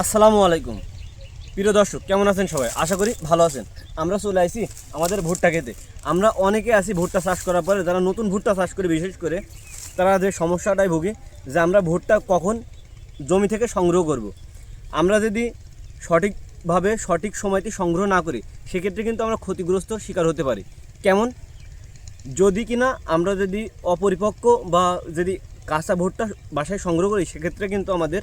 আসসালামু আলাইকুম। প্রিয় দর্শক, কেমন আছেন সবাই? আশা করি ভালো আছেন। আমরা চলে আসি আমাদের ভুট্টা খেতে। আমরা অনেকে আসি ভুট্টা চাষ করার পরে, যারা নতুন ভুট্টা চাষ করে, বিশেষ করে তারা যে সমস্যাটাই ভুগি, যে আমরা ভুট্টা কখন জমি থেকে সংগ্রহ করব। আমরা যদি সঠিকভাবে, সঠিক সময়তে সংগ্রহ না করি, সেক্ষেত্রে কিন্তু আমরা ক্ষতিগ্রস্ত শিকার হতে পারি। কেমন? যদি কিনা আমরা যদি অপরিপক্ক বা যদি কাঁচা ভুট্টা বাসায় সংগ্রহ করি, সেক্ষেত্রে কিন্তু আমাদের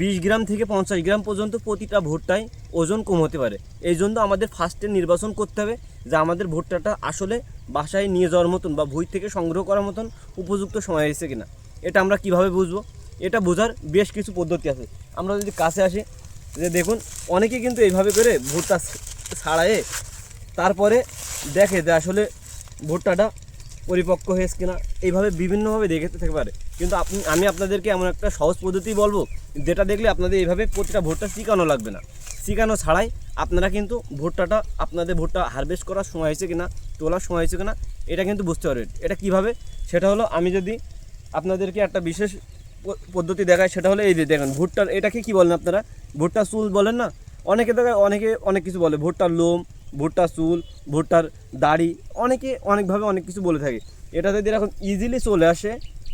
বিশ গ্রাম থেকে পঞ্চাশ গ্রাম পর্যন্ত প্রতিটা ভুট্টায় ওজন কম হতে পারে। এই জন্য আমাদের ফার্স্টে নির্বাচন করতে হবে যে আমাদের ভুট্টাটা আসলে বাসায় নিয়ে যাওয়ার মতন বা ভুঁই থেকে সংগ্রহ করার মতন উপযুক্ত সময় এসেছে কিনা। এটা আমরা কীভাবে বুঝব? এটা বোঝার বেশ কিছু পদ্ধতি আছে। আমরা যদি কাছে আসি, যে দেখুন, অনেকে কিন্তু এইভাবে করে ভুট্টা ছাড়ায়ে তারপরে দেখে যে আসলে ভুট্টাটা পরিপক্ক হয়েছে কিনা, এইভাবে বিভিন্নভাবে দেখে থাকতে পারে। কিন্তু আপনি, আমি আপনাদেরকে এমন একটা সহজ পদ্ধতি বলব, যেটা দেখলে আপনাদের এইভাবে প্রতিটা ভুট্টা শিখানো লাগবে না। শিখানো ছাড়াই আপনারা কিন্তু ভুট্টাটা আপনাদের ভুট্টা হারভেস্ট করার সময় হয়েছে কিনা, তোলার সময় হয়েছে কিনা, এটা কিন্তু বুঝতে পারবেন। এটা কীভাবে? সেটা হলো আমি যদি আপনাদেরকে একটা বিশেষ পদ্ধতি দেখায় সেটা হলো এই যে দেখেন, ভুট্টার, এটাকে কি বলেন আপনারা? ভুট্টা চুল বলেন না? অনেকে দেখায় অনেকে অনেক কিছু বলে, ভুট্টার লোম ভুট্টার চুল, ভুট্টার দাড়ি, অনেকে অনেকভাবে অনেক কিছু বলে থাকে। এটা যদি এরকম ইজিলি চলে আসে,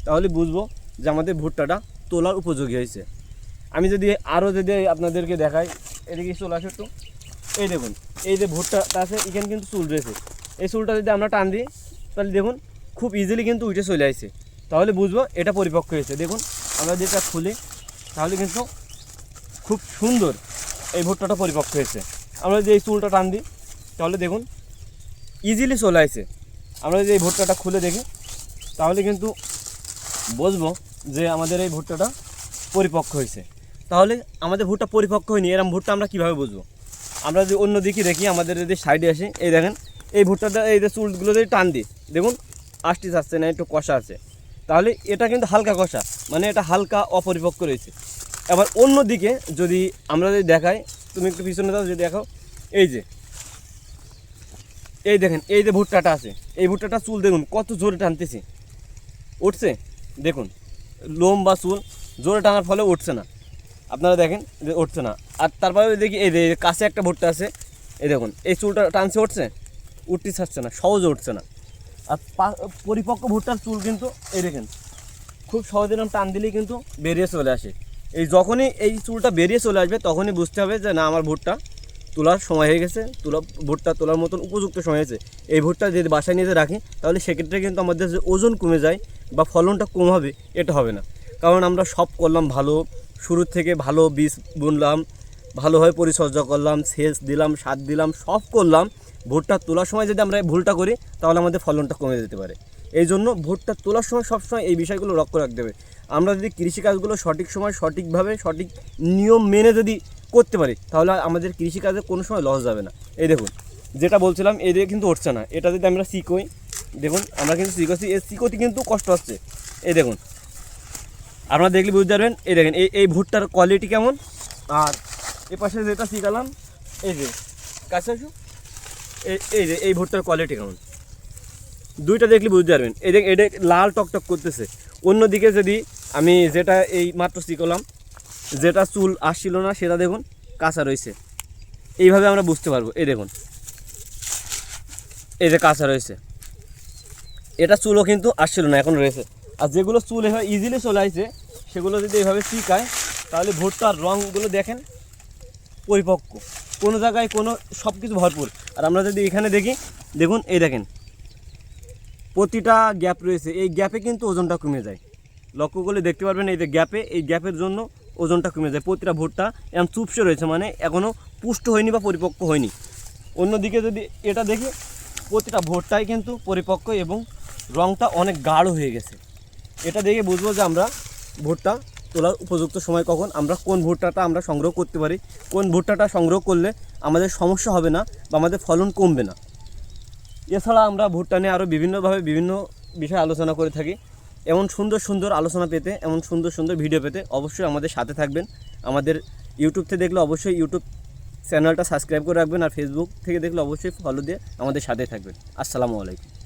তাহলে বুঝব যে আমাদের ভুট্টাটা তোলার উপযোগী হয়েছে। আমি যদি আরও যদি আপনাদেরকে দেখাই, এদিকে চলে আসে একটু। এই দেখুন, এই যে ভুট্টাটা আছে, এখানে কিন্তু চুল রয়েছে। এই চুলটা যদি আমরা টান দিই, তাহলে দেখুন খুব ইজিলি কিন্তু উঠে চলে আসছে তাহলে বুঝব এটা পরিপক্ক হয়েছে। দেখুন, আমরা যেটা খুলি, তাহলে কিন্তু খুব সুন্দর এই ভুট্টাটা পরিপক্ক হয়েছে। আমরা যদি এই চুলটা টান দিই তাহলে দেখুন ইজিলি চলে আসছে আমরা যদি এই ভুট্টাটা খুলে দেখি, তাহলে কিন্তু বুঝব যে আমাদের এই ভুট্টাটা পরিপক্ক হয়েছে। তাহলে আমাদের ভুট্টা পরিপক্ক হয়নি, এরম ভুট্টা আমরা কীভাবে বুঝব? আমরা যদি অন্য দিকে দেখি, আমাদের যদি সাইডে আসে, এই দেখেন, এই ভুট্টাটা, এই যে চুলগুলো যদি টান দিই, দেখুন আষ্টিস আসছে না, একটু কষা আছে। তাহলে এটা কিন্তু হালকা কষা মানে এটা হালকা অপরিপক্ক রয়েছে। এবার অন্য দিকে যদি আমরা যদি দেখাই, তুমি একটু পিছনে দাও যদি দেখাও, এই যে এই দেখেন, এই যে ভুট্টাটা আছে, এই ভুট্টাটা চুল দেখুন, কত জোরে টানতেছে। উঠছে? দেখুন লোম বা চুল, জোরে টানার ফলে উঠছে না। আপনারা দেখেন যে উঠছে না। আর তারপরে দেখি, এই যে কাছে একটা ভুট্টা আছে, এই দেখুন, এই চুলটা টানছে, উঠছে? উঠতে ছাড়ছে না, সহজে উঠছে না। আর পরিপক্ক ভুট্টার চুল কিন্তু, এই দেখেন, খুব সহজে এরকম টান দিলেই কিন্তু বেরিয়ে চলে আসে। এই যখনই এই চুলটা বেরিয়ে চলে আসবে, তখনই বুঝতে হবে যে, না, আমার ভুট্টা তোলার সময় হয়ে গেছে, তোলা, ভুট্টা তোলার মতন উপযুক্ত সময় হয়েছে। এই ভুট্টা যদি বাসায় নিয়ে রাখি, তাহলে সেক্ষেত্রে কিন্তু আমাদের যে ওজন কমে যায় বা ফলনটা কম হবে, এটা হবে না। কারণ আমরা সব করলাম ভালো, শুরু থেকে ভালো বীজ বুনলাম, ভালোভাবে পরিচর্যা করলাম, সেচ দিলাম, সার দিলাম, সব করলাম। ভুট্টা তোলার সময় যদি আমরা ভুলটা করি, তাহলে আমাদের ফলনটা কমে যেতে পারে। এই জন্য ভুট্টা তোলার সময় সবসময় এই বিষয়গুলো লক্ষ্য রাখতে হবে। আমরা যদি কৃষিকাজগুলো সঠিক সময় সঠিকভাবে সঠিক নিয়ম মেনে যদি করতে পারি, তাহলে আমাদের কৃষিকাজে কোনো সময় লস যাবে না। এই দেখুন, যেটা বলছিলাম, এই দিকে কিন্তু উঠছে না। এটা যদি আমরা শিকোই দেখুন, আমরা কিন্তু শিখোছি এই শিকোতে কিন্তু কষ্ট হচ্ছে। এই দেখুন, আপনারা দেখলে বুঝতে পারবেন। এই দেখেন, এই এই ভুট্টার কোয়ালিটি কেমন? আর এ পাশে যেটা শিখালাম, এই যে, কাছে আসো। এই এই যে, এই ভুট্টার কোয়ালিটি কেমন? দুইটা দেখলে বুঝতে পারবেন। এই দেখ এটা লাল টকটক করতেছে। অন্যদিকে যদি আমি যেটা এই মাত্র শিখলাম যেটা চুল আসছিল না, সেটা দেখুন কাঁচা রয়েছে। এইভাবে আমরা বুঝতে পারব। এই দেখুন। এই যে কাঁচা রয়েছে। এটা চুলও কিন্তু আসছিল না, এখন রয়েছে। আর যেগুলো চুল এভাবে ইজিলি চলে আসছে, সেগুলো যদি এইভাবে শিকায় তাহলে ভুট্টার রঙগুলো দেখেন পরিপক্ক। কোনো জায়গায় কোনো সব কিছু ভরপুর। আর আমরা যদি এখানে দেখি, দেখুন, এই দেখেন। প্রতিটা গ্যাপ রয়েছে। এই গ্যাপে কিন্তু ওজনটা কমে যায়। লক্ষ্য করলে দেখতে পারবেন, এই যে গ্যাপে, এই গ্যাপের জন্য ওজনটা কমে যায়। প্রতিটা ভুট্টা এমন চুপসে রয়েছে মানে এখনও পুষ্ট হয়নি বা পরিপক্ক হয়নি। অন্যদিকে যদি এটা দেখি, প্রতিটা ভুট্টাই কিন্তু পরিপক্ক এবং রঙটা অনেক গাঢ় হয়ে গেছে। এটা দেখে বুঝব যে আমরা ভুট্টা তোলার উপযুক্ত সময় কখন, আমরা কোন ভুট্টাটা আমরা সংগ্রহ করতে পারি, কোন ভুট্টাটা সংগ্রহ করলে আমাদের সমস্যা হবে না বা আমাদের ফলন কমবে না। এছাড়া আমরা ভুট্টা নিয়ে আরও বিভিন্নভাবে বিভিন্ন বিষয়ে আলোচনা করে থাকি। এমন সুন্দর সুন্দর আলোচনা পেতে, এমন সুন্দর সুন্দর ভিডিও পেতে অবশ্যই আমাদের সাথে থাকবেন। আমাদের ইউটিউব থেকে দেখলে অবশ্যই ইউটিউব চ্যানেলটা সাবস্ক্রাইব করে রাখবেন আর ফেসবুক থেকে দেখলে অবশ্যই ফলো দিয়ে আমাদের সাথে থাকবেন। আসসালামু আলাইকুম।